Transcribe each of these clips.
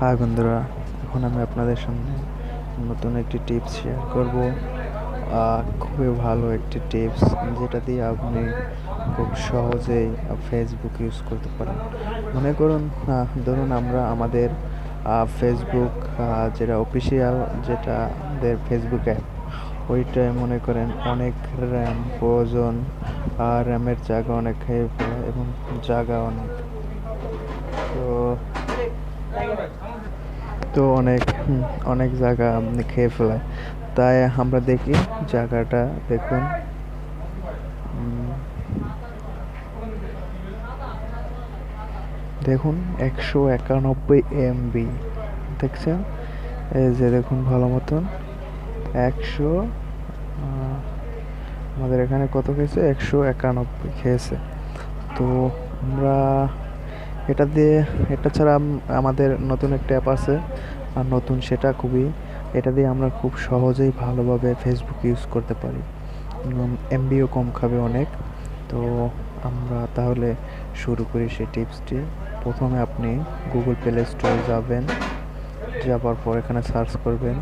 High বন্ধুরা, এখন আমি আপনাদের সামনে নতুন একটি টিপস শেয়ার করব। খুবই ভালো একটি টিপস যেটা দিয়ে আপনি খুব সহজেই ফেসবুক ইউজ করতে পারেন। মনে করুন ধরুন আমরা আমাদের ফেসবুক যেটা অফিসিয়াল যেটা আমাদের ফেসবুক অ্যাপ ওইটায় মনে করেন অনেক র্যাম প্রয়োজন, আর র্যামের জায়গা অনেক খেয়ে এবং জায়গা অনেক। তো তো অনেক অনেক জায়গা আপনি খেয়ে ফেলায় তাই আমরা দেখি জায়গাটা, দেখুন। দেখুন, একশো একানব্বই এমবি দেখছেন? এই যে দেখুন, ভালো মতন। একশো আমাদের এখানে কত খেয়েছে? একশো একানব্বই খেয়েছে। তো আমরা এটা দিয়ে, এটা ছাড়া আমাদের নতুন একটা অ্যাপ আছে। আর নতুন সেটা খুবই, এটা দিয়ে আমরা খুব সহজেই ভালোভাবে ফেসবুক ইউজ করতে পারি। এমবিও কম খাবে অনেক। তো আমরা তাহলে শুরু করি সেই টিপসটি। প্রথমে আপনি গুগল প্লে স্টোরে যাবেন। যাবার পর এখানে সার্চ করবেন।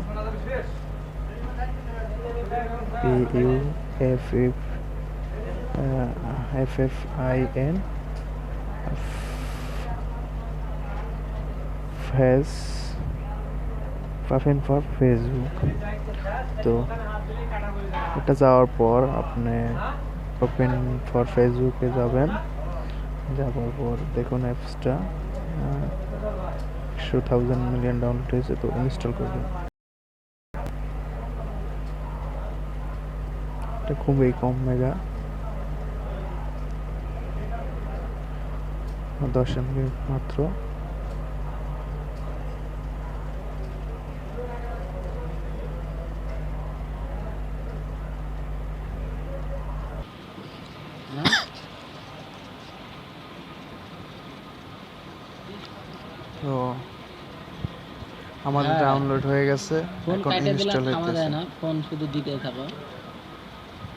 P U F F F F I N face puffin for Facebook. তো এটা যাওয়ার পর আপনি ওপেন ফর ফেসবুকে যাবেন। যাওয়ার পর দেখুন অ্যাপসটা। একশো থাউজেন্ড মিলিয়ন ডাউনলোড হয়েছে, তো ইনস্টল করবেন। এটা খুবই কম মেগা দশ এমবি মাত্র। তো আমাদের হ্যাঁ। ডাউনলোড হয়ে গেছে। এখন ইনস্টল থামা হইতেছে। না ফোন শুধু দিতে থাকো।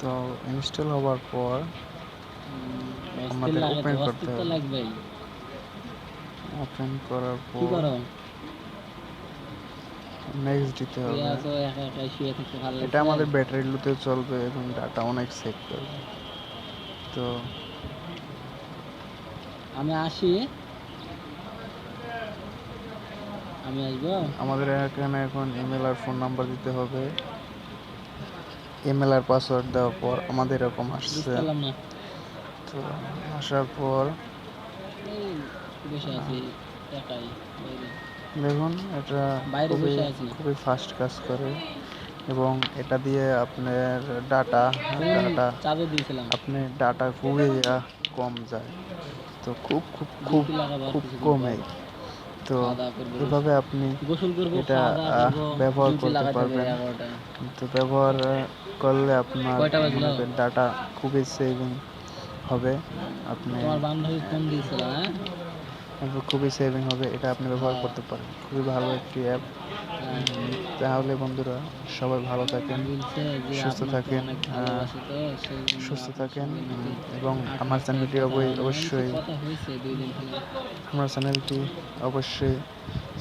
তো ইনস্টল হওয়ার পর আমাদের তো করতে হবে। লাগবেই। ওপেন করার কি পর করো? নেক্সট দিতে হবে। এটা আমাদের ব্যাটারি লুতে চলবে এবং ডাটা অনেক সেভ করবে। তো আমি আসি। আমি আসব? আমাদের এখানে এখন ইমেল আর ফোন নাম্বার দিতে হবে। ইমেল আর পাসওয়ার্ড দেওয়ার পর আমাদের এরকম আসছে। তো আসার পর বসে আছি একাই দেখুন এটা খুবই খুবই ফাস্ট কাজ করে এবং এটা দিয়ে আপনার ডাটা ডাটা আপনি ডাটা খুবই কম যায়। তো খুব খুব খুব খুব কমে। তো। এভাবে আপনি এটা, ব্যবহার করতে পারবেন। তো ব্যবহার করলে আপনার? ডাটা খুবই সেভিং হবে আপনি খুবই সেভিং হবে এটা আপনি ব্যবহার। করতে পারেন খুবই ভালো একটি অ্যাপ। তাহলে বন্ধুরা সবাই ভালো থাকেন সুস্থ থাকেন, সুস্থ থাকেন এবং আমার চ্যানেলটি। অবশ্যই আমার চ্যানেলটি অবশ্যই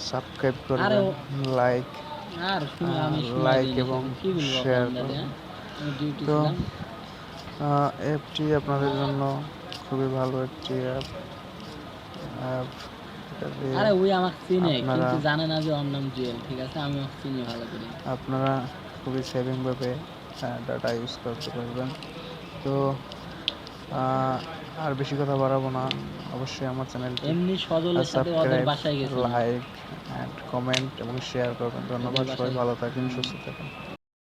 সাবস্ক্রাইব করবেন লাইক লাইক এবং শেয়ার কি বলব share আপনাদের করুন। আমি ডিউটি তো অ্যাপটি আপনাদের জন্য খুবই ভালো একটি অ্যাপ আরে ওই আমাকে চিনে কিন্তু জানে না যে ওর নাম জুয়েল ঠিক আছে? আমি ওকে চিনি ভালো করে। আপনারা খুবই সেভিংভাবে ডাটা ইউজ করতে পারবেন। তো আর বেশি কথা বাড়াবো না। অবশ্যই আমার চ্যানেলটি এমনি সজলের সাথে ওদের বাসায় গেছে। লাইক অ্যান্ড কমেন্ট এবং শেয়ার করবেন। ধন্যবাদ সবাই ভালো থাকেন সুস্থ থাকেন